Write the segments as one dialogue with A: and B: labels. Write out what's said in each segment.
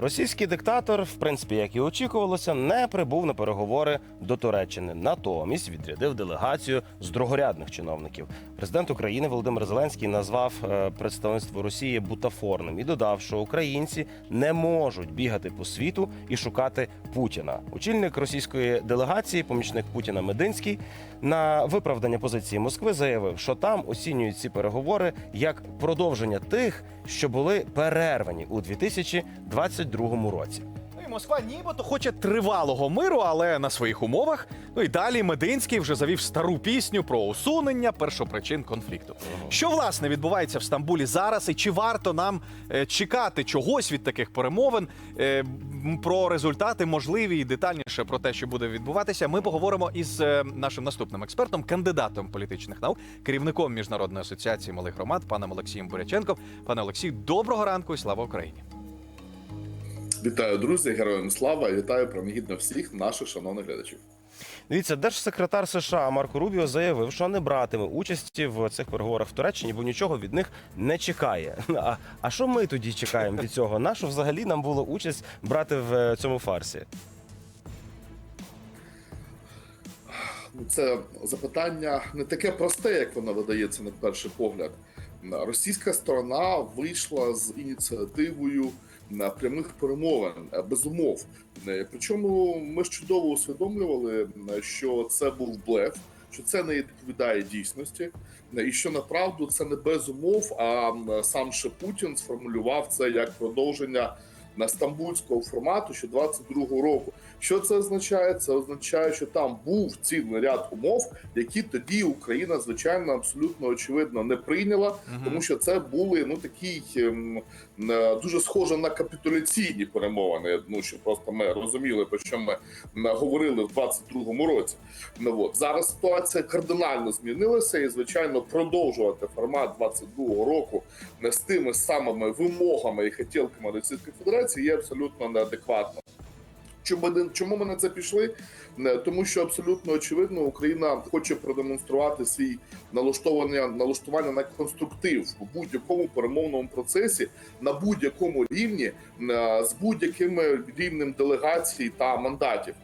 A: Російський диктатор, в принципі, як і очікувалося, не прибув на переговори до Туреччини. Натомість відрядив делегацію з другорядних чиновників. Президент України Володимир Зеленський назвав е, представництво Росії бутафорним і додав, що українці не можуть бігати по світу і шукати Путіна. Очільник російської делегації, помічник Путіна Мединський, на виправдання позиції Москви заявив, що там оцінюють ці переговори як продовження тих, що були перервані у 2022 році.
B: Ну і Москва нібито хоче тривалого миру, але на своїх умовах. Ну і далі Мединський вже завів стару пісню про усунення першопричин конфлікту. Що власне відбувається в Стамбулі зараз, і чи варто нам е, чекати чогось від таких перемовин? Е, про результати можливі і детальніше про те, що буде відбуватися, ми поговоримо із е, нашим наступним експертом, кандидатом політичних наук, керівником міжнародної асоціації малих громад, паном Олексієм Буряченком. Пане Олексію, доброго ранку і слава Україні!
C: Вітаю, друзі, героям слава і вітаю промігідно всіх наших шановних глядачів.
A: Дивіться, держсекретар США Марко Рубіо заявив, що не братиме участі в цих переговорах в Туреччині, бо нічого від них не чекає. А, а що ми тоді чекаємо від цього? Нащо взагалі нам було участь брати в е, цьому фарсі?
C: Ну, Це запитання не таке просте, як воно видається на перший погляд. Російська сторона вийшла з ініціативою прямих перемовин е, без умов. Е, Причому ми ж чудово усвідомлювали, що це був блеф, що це не відповідає дійсності, е, і що направду це не без умов. А сам ще Путін сформулював це як продовження на стамбульського формату ще 22-го року. Що це означає? Це означає, що там був цілий ряд умов, які тоді Україна, звичайно, абсолютно очевидно не прийняла, тому що це були ну такі ем, е, дуже схоже на капітуляційні перемовини. Ну що просто ми розуміли, про що ми говорили в 22-му році. Ну от зараз ситуація кардинально змінилася, і звичайно, продовжувати формат 22-го року не з тими самими вимогами і хотілками Російської Федерації є абсолютно неадекватно. Чому ми, чому ми на це пішли? Тому що абсолютно очевидно, Україна хоче продемонструвати свій налаштування налаштування на конструктив у будь-якому перемовному процесі на будь-якому рівні е, з будь-яким рівнем делегацій та мандатів,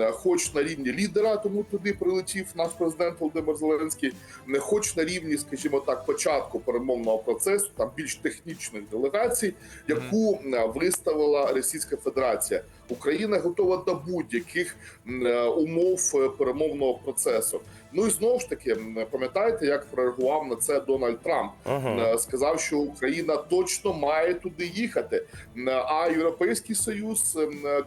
C: Е, хоч на рівні лідера, тому туди прилетів наш президент Володимир Зеленський, не хоч на рівні, скажімо так, початку перемовного процесу, там більш технічних делегацій, яку е, виставила Російська Федерація. Україна готова до будь-яких е, умов е, перемовного процесу. Ну і знову ж таки, пам'ятаєте, як прореагував на це Дональд Трамп?
A: Ага.
C: Е, Сказав, що Україна точно має туди їхати. А Європейський Союз,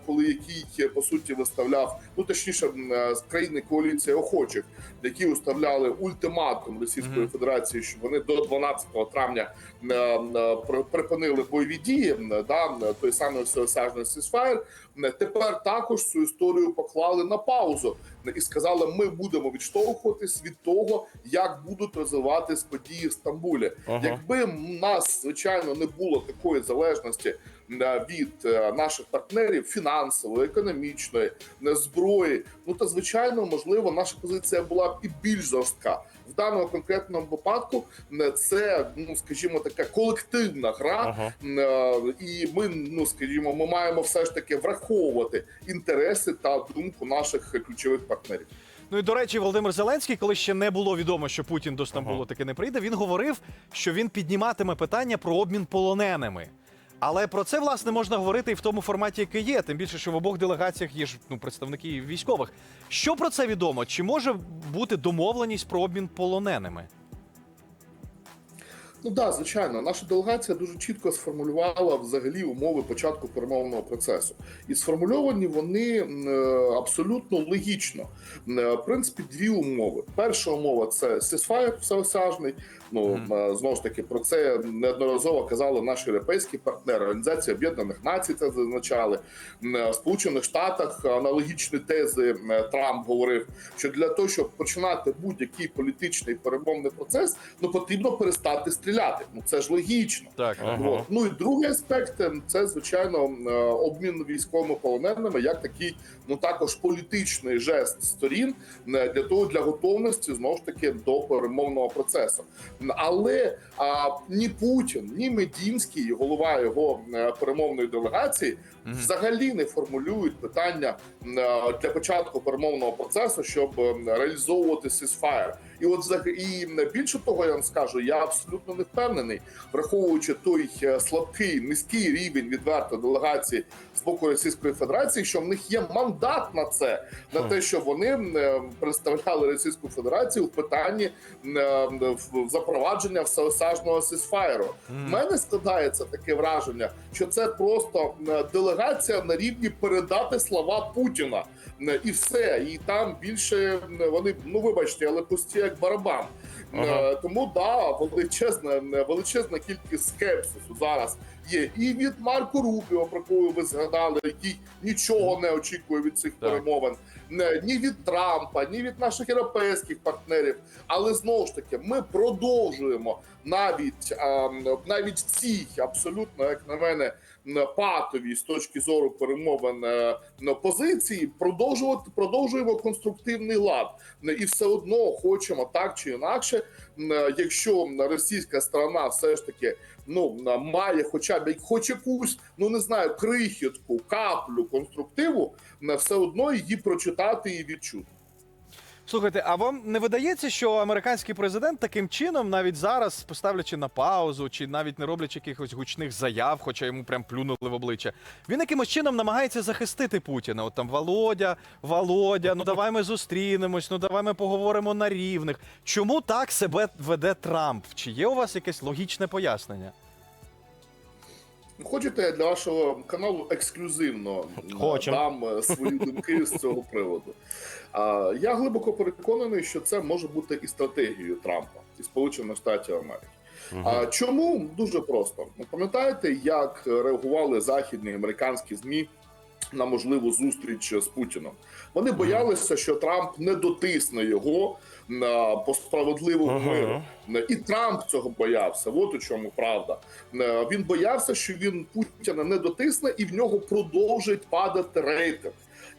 C: коли який по суті виставляв, ну точніше, е, країни коаліції охочих, які виставляли ультиматум Російської
B: Мгм.
C: Федерації, що вони до 12 травня е, припинили бойові дії, да, той самий всеосяжний сісфаєр. Тепер також цю історію поклали на паузу і сказали, ми будемо відштовхуватись від того, як будуть розвиватись події в Стамбулі.
A: Ага.
C: Якби в нас звичайно не було такої залежності е, від е, наших партнерів фінансової, економічної, е, зброї, ну то звичайно, можливо, наша позиція була б і більш жорстка. В даному конкретному випадку це, ну скажімо, така колективна гра.
A: Ага.
C: Е, і ми, ну скажімо, ми маємо все ж таки враховувати інтереси та думку наших ключових партнерів.
B: Ну і до речі, Володимир Зеленський, коли ще не було відомо, що Путін до Стамбулу
A: Ага.
B: таки не прийде, він говорив, що він підніматиме питання про обмін полоненими. Але про це власне можна говорити і в тому форматі, який є. Тим більше, що в обох делегаціях є ж ну представники військових. Що про це відомо? Чи може бути домовленість про обмін полоненими?
C: Ну да, звичайно, наша делегація дуже чітко сформулювала взагалі умови початку перемовного процесу, і сформульовані вони е, абсолютно логічно. Е, В принципі, дві умови. Перша умова це сесфаєр всеосяжний. Ну е, знову ж таки про це неодноразово казали наші європейські партнери. Організація Об'єднаних Націй це зазначали. В Сполучених Штатах аналогічні тези Трамп говорив, що для того, щоб починати будь-який політичний перемовний процес, ну потрібно перестати стріляти. Ну це ж логічно.
B: Так,
A: Ага.
C: Ну і другий аспект е, це звичайно е, обмін військовими полоненими, як такий ну також політичний жест сторін е, для того для готовності знову ж таки до перемовного процесу. Але а, ні Путін, ні Медінський, голова його е, перемовної делегації, взагалі не формулюють питання е, для початку перемовного процесу, щоб реалізовувати сісфаєр. І от і більше того, я вам скажу, я абсолютно не впевнений, враховуючи той е, слабкий низький рівень відверто делегації з боку Російської Федерації, що в них є мандат на це, на те, що вони е, представляли Російську Федерацію в питанні запровадження всеосяжного сісфаєру. У мене складається таке враження, що це просто е, делегація на рівні передати слова Путіна. Е, І все, і там більше е, вони, ну вибачте, але пусті як барабан.
A: Ага.
C: Е, Тому да, величезна, величезна кількість скепсису зараз є. І від Марко Рубіо, про кого ви згадали, який нічого не очікує від цих
B: Так.
C: перемовин, Не- ні від Трампа, ні від наших європейських партнерів. Але знову ж таки, ми продовжуємо навіть навіть цій абсолютно, як на мене, патовій з точки зору перемовин е, н- позиції, продовжувати продовжуємо конструктивний лад. І все одно хочемо так чи інакше, якщо російська сторона все ж таки ну має хоча б хоч якусь, ну не знаю, крихітку, каплю конструктиву, все одно її прочитати і відчути.
B: Слухайте, а вам не видається, що американський президент таким чином, навіть зараз, поставлячи на паузу, чи навіть не роблячи якихось гучних заяв, хоча йому прям плюнули в обличчя, він якимось чином намагається захистити Путіна? От там Володя, Володя, ну давай ми зустрінемось, ну давай ми поговоримо на рівних. Чому так себе веде Трамп? Чи є у вас якесь логічне пояснення?
C: Хочете я для вашого каналу ексклюзивно
A: Хочем.
C: дам е, свої думки з цього приводу. Я глибоко переконаний, що це може бути і стратегією Трампа і Сполучених Штатів Америки. А чому дуже просто? Ну, Пам'ятаєте, як реагували західні американські змі на можливу зустріч з Путіном? Вони боялися, що Трамп не дотисне його на по справедливому
A: Ага.
C: миру. І Трамп цього боявся. От у чому правда. Він боявся, що він Путіна не дотисне, і в нього продовжить падати рейтинг.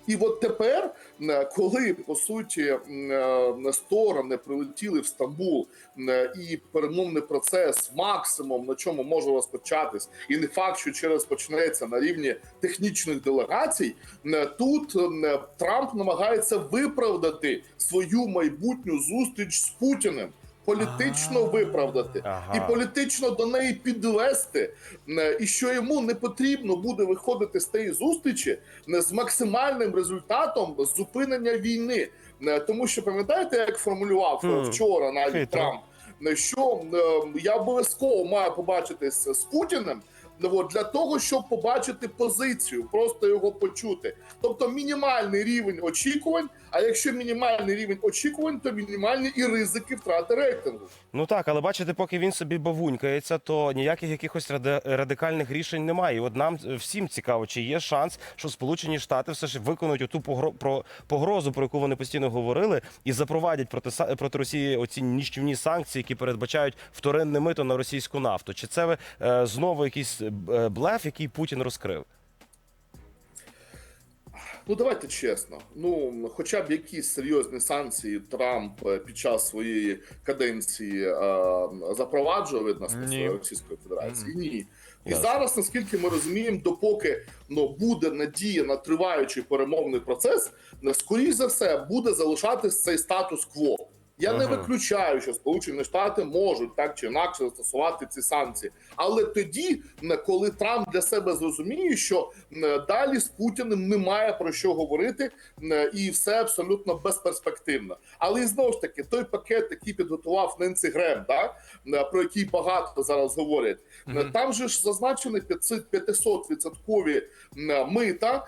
C: І от тепер, е, коли по суті е, сторони прилетіли в Стамбул, е, і перемовний процес максимум на чому може розпочатись, і не факт, що через почнеться на рівні технічних делегацій, тут Трамп намагається виправдати свою майбутню зустріч з Путіним. Політично виправдати
A: Ага.
C: і політично до неї підвести, е, і що йому не потрібно буде виходити з тієї зустрічі е, з максимальним результатом зупинення війни. Е, Тому що пам'ятаєте, як формулював
A: Хм.
C: вчора навіть
A: Хитро.
C: Трамп, що я обов'язково маю побачитись з Путіним. Ну, от, для того, щоб побачити позицію, просто його почути. Тобто мінімальний рівень очікувань. А якщо мінімальний рівень очікувань, то мінімальні і ризики втрати рейтингу.
A: Ну так, але бачите, поки він собі бавунькається, то ніяких якихось ради- радикальних рішень немає. І от нам всім цікаво, чи є шанс, що Сполучені Штати все ж виконують про погрозу, про яку вони постійно говорили, і запровадять проти проти Росії оці нищівні санкції, які передбачають вторинне мито на російську нафту. Чи це ви е, знову якийсь е, блеф, який Путін розкрив?
C: Ну давайте чесно. Ну хоча б якісь серйозні санкції Трамп е, під час своєї каденції е, запроваджував від нас Російської Федерації. Ні. І
A: Ясно.
C: зараз, наскільки ми розуміємо, допоки ну буде надія на триваючий перемовний процес, не, скоріш за все буде залишатись цей статус-кво. Я не виключаю, що Сполучені Штати можуть так чи інакше застосувати ці санкції, але тоді, коли Трамп для себе зрозуміє, що далі з Путіним немає про що говорити, і все абсолютно безперспективно. Але і знову ж таки, той пакет, який підготував Ненсі Грем, да, про який багато зараз говорять, м, там же ж зазначені 500 відсоткові мита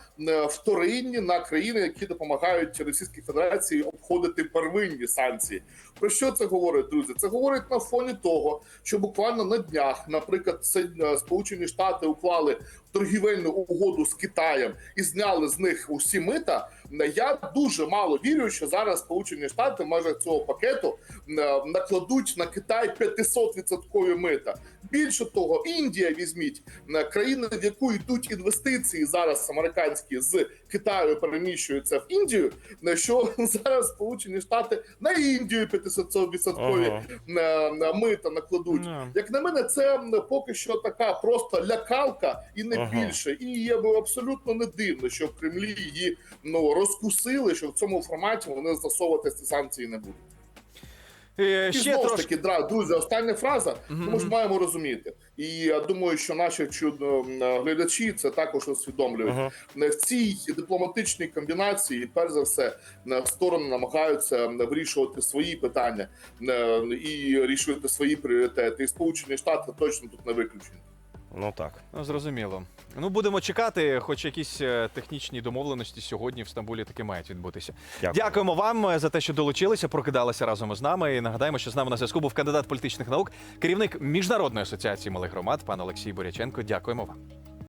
C: вторинні на країни, які допомагають Російській Федерації обходити первинні санкції. Про що це говорить, друзі? Це говорить на фоні того, що буквально на днях, наприклад, е, Сполучені Штати уклали торгівельну угоду з Китаєм і зняли з них усі мита. Я дуже мало вірю, що зараз Сполучені Штати межах цього пакету е, накладуть на Китай 500% мита. Більше того, Індія візьміть е, країна, в яку йдуть інвестиції зараз американські з Китаю переміщуються в Індію. На що зараз Сполучені Штати на Індію Індію 500-відсоткові
A: Ага.
C: мита накладуть.
B: Ну.
C: Як на мене, це поки що така просто лякалка і не
A: Ага.
C: більше. І є би абсолютно не дивно, що в Кремлі її ну розкусили, що в цьому форматі вони застосовувати ці санкції не будуть.
B: Е,
C: І
B: Ще
C: знову ж
B: трошки.
C: таки, дра- друзі, остання фраза,
B: Мгм.
C: тому ж маємо розуміти. І я думаю, що наші чудо м, глядачі це також усвідомлюють.
A: Ага.
C: В цій дипломатичній комбінації, перш за все, е, сторони намагаються е, вирішувати свої питання е, і рішувати свої пріоритети. І Сполучені Штати точно тут не виключені.
A: Ну так.
B: Ну, зрозуміло. Ну, будемо чекати, хоч якісь е, технічні домовленості сьогодні в Стамбулі таки мають відбутися.
A: Дякую.
B: Дякуємо вам е, за те, що долучилися, прокидалися разом із нами. І нагадаємо, що з нами на зв'язку був кандидат політичних наук, керівник міжнародної асоціації малих громад, пан Олексій Боряченко. Дякуємо вам.